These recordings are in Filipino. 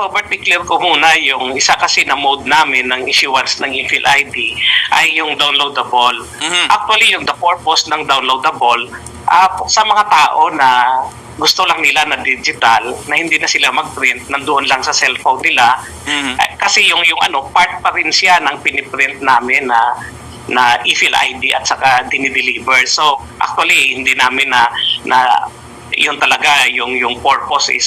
Robert, i-clear ko muna yung isa kasi na mode namin ng issuance ng e-fill ID ay yung downloadable. Mhm. Actually, yung the purpose ng downloadable, ah, sa mga tao na gusto lang nila na digital, na hindi na sila mag-print, nandoon lang sa cellphone nila. Mhm. Eh, kasi yung yung ano, part pa rin siya ng piniprint namin na na e-fill ID at saka dinideliver. So, actually, hindi namin na na yun talaga yung yung purpose is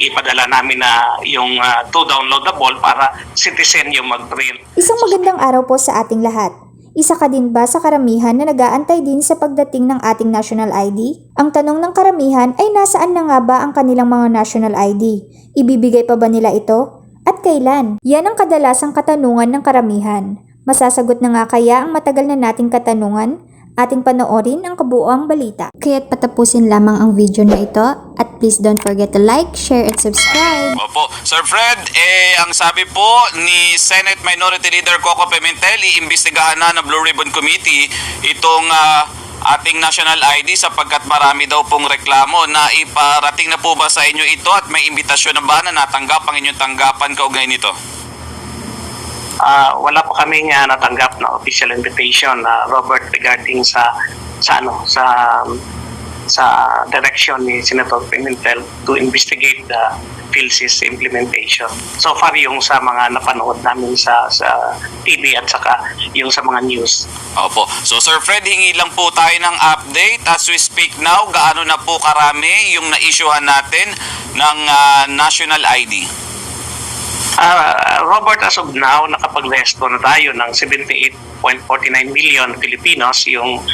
ipadala namin na yung uh, to downloadable para citizen yung mag-print. Isang magandang araw po sa ating lahat. Isa ka din ba sa karamihan na nag-aantay din sa pagdating ng ating national ID? Ang tanong ng karamihan ay nasaan na nga ba ang kanilang mga national ID? Ibibigay pa ba nila ito? At kailan? Yan ang kadalasang katanungan ng karamihan. Masasagot na nga kaya ang matagal na nating katanungan? Ating panoorin ang kabuoang balita. Kaya't patapusin lamang ang video na ito at please don't forget to like, share, and subscribe. Opo. Sir Fred, eh, ang sabi po ni Senate Minority Leader Coco Pimentel, iimbestigahan na ng Blue Ribbon Committee itong ah, ating national ID sapagkat marami daw pong reklamo na iparating na po ba sa inyo ito at may imbitasyon na ba na natanggap ang inyong tanggapan kaugnay nito? Ah, wala pa kami nga natanggap na official invitation na Robert regarding sa sa ano sa sa direction ni Senator Pimentel to investigate the PhilSys implementation. So far yung sa mga napanood namin sa sa TV at saka yung sa mga news. Opo. So Sir Fred, hingi lang po tayo ng update as we speak now. Gaano na po karami yung na-issuehan natin ng ah, national ID? Ah, Robert, as of now, nakapag-resto na tayo ng 78.49 million Filipinos yung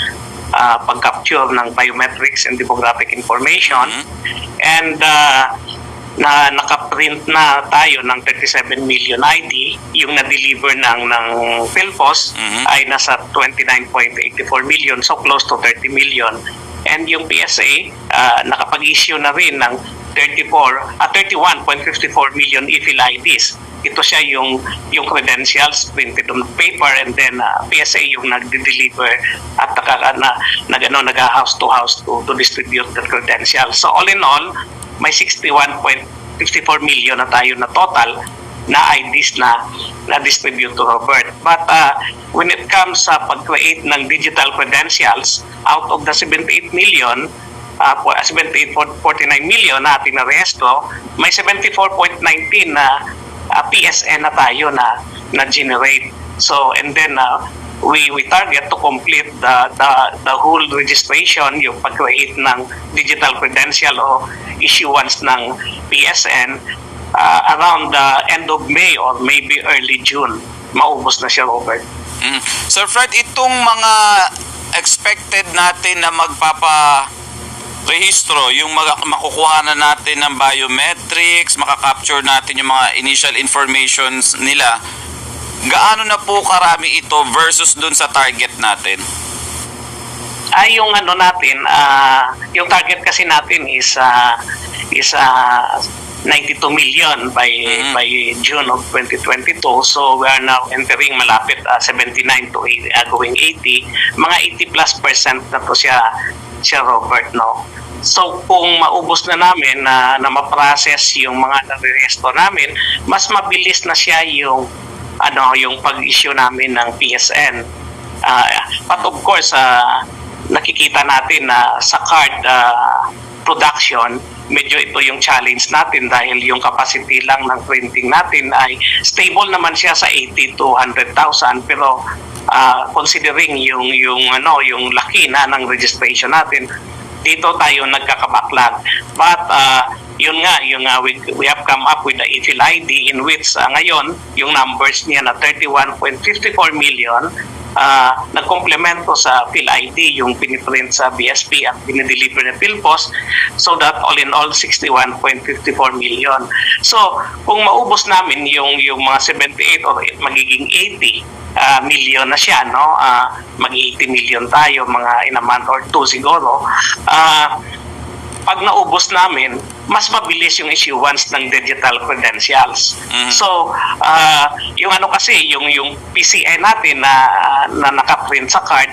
ah, pag-capture ng biometrics and demographic information. And ah, na nakaprint na tayo ng 37 million ID, yung na-deliver ng, ng PhilPos Mhm. ay nasa 29.84 million, so close to 30 million. And yung PSA, ah, nakapag-issue na rin ng 34, ah, 31.54 million e-fill IDs. Ito siya yung yung credentials printed on paper and then ah, PSA yung nagde-deliver at naka, na, nag, ano, nag-house to house to, to distribute the credentials. So all in all, may 61.54 million na tayo na total na IDs na na-distribute to Robert. But uh, when it comes sa pag-create ng digital credentials, out of the 78 million, uh, po- 78.49 million na ating naresto, may 74.19 na uh, PSN na tayo na na-generate. So, and then uh, we we target to complete the the the whole registration yung pag-create ng digital credential o issuance ng PSN uh, around the end of May or maybe early June maubos na siya Robert. Mm. Sir Fred, itong mga expected natin na magpapa rehistro, yung mag- makukuha na natin ng biometrics, makakapture natin yung mga initial informations nila, gaano na po karami ito versus dun sa target natin? Ay yung ano natin, ah, yung target kasi natin is ah, is ah, 92 million by Mhm. by June of 2022. So we are now entering malapit ah, 79 to 80, ah, going 80. Mga 80 plus percent na to siya siya Robert no. So kung maubos na namin na na ma-process yung mga nareresto namin, mas mabilis na siya yung ano yung pag-issue namin ng PSN. Ah, but of course, ah, nakikita natin na sa card ah, production, medyo ito yung challenge natin dahil yung capacity lang ng printing natin ay stable naman siya sa 80 to 100,000 pero ah, considering yung yung ano yung laki na ng registration natin dito tayo nagkakabaklag but ah, yun nga yung ah, we, we have come up with the e-fill ID in which ah, ngayon yung numbers niya na 31.54 million uh, nagkomplemento sa Phil ID yung piniprint sa BSP at dinideliver ng PhilPos so that all in all 61.54 million. So kung maubos namin yung yung mga 78 or magiging 80 uh, million na siya no? Uh, mag 80 million tayo mga in a month or two siguro. Uh, pag naubos namin mas mabilis yung issuance ng digital credentials. Mhm. So, ah, yung ano kasi, yung yung PCI natin na na nakaprint sa card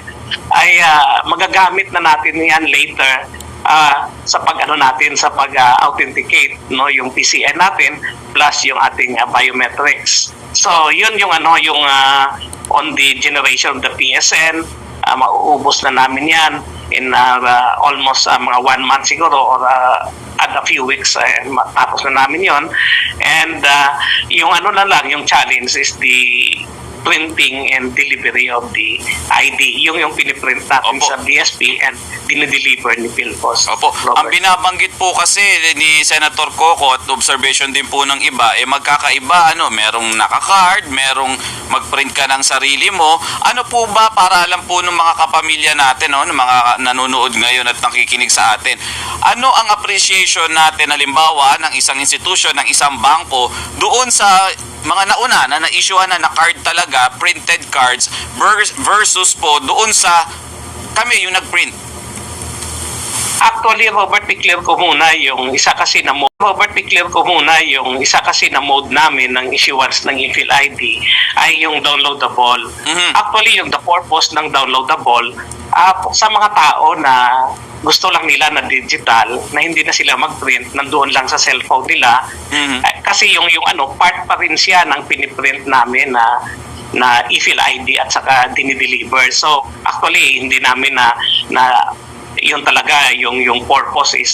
ay ah, magagamit na natin yan later ah, sa pag ano natin sa pag ah, authenticate no yung PCI natin plus yung ating ah, biometrics. So, yun yung ano yung ah, on the generation of the PSN ah, mauubos na namin yan in ah, almost ah, mga one month siguro or ah, at a few weeks eh, matapos na namin yon and ah, yung ano na lang yung challenge is the printing and delivery of the ID yung yung piniprint natin Opo. sa DSP and dinideliver ni Philpos Opo, ang Robert. binabanggit po kasi ni Senator Coco at observation din po ng iba, eh magkakaiba, ano, merong naka-card, merong mag-print ka ng sarili mo. Ano po ba para alam po ng mga kapamilya natin, no, ng mga nanonood ngayon at nakikinig sa atin, ano ang appreciation natin, halimbawa, ng isang institution, ng isang bangko, doon sa mga nauna na na-issuehan na na card talaga, printed cards, vers- versus po doon sa kami yung nag-print. Actually, Robert, i-clear ko muna yung isa kasi na mode. Robert, i-clear ko muna yung isa kasi na mode namin ng issuance ng e-fill ID ay yung downloadable. Mhm. Actually, yung the purpose ng downloadable, ah, sa mga tao na gusto lang nila na digital, na hindi na sila mag-print, nandoon lang sa cellphone nila. Mhm. Eh, kasi yung yung ano, part pa rin siya ng piniprint namin na na e-fill ID at saka dinideliver. So, actually, hindi namin na na yun talaga yung yung purpose is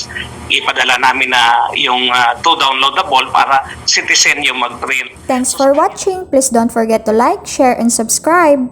ipadala namin na yung uh, to downloadable para citizen yung mag-print. Thanks for watching. Please don't forget to like, share, and subscribe.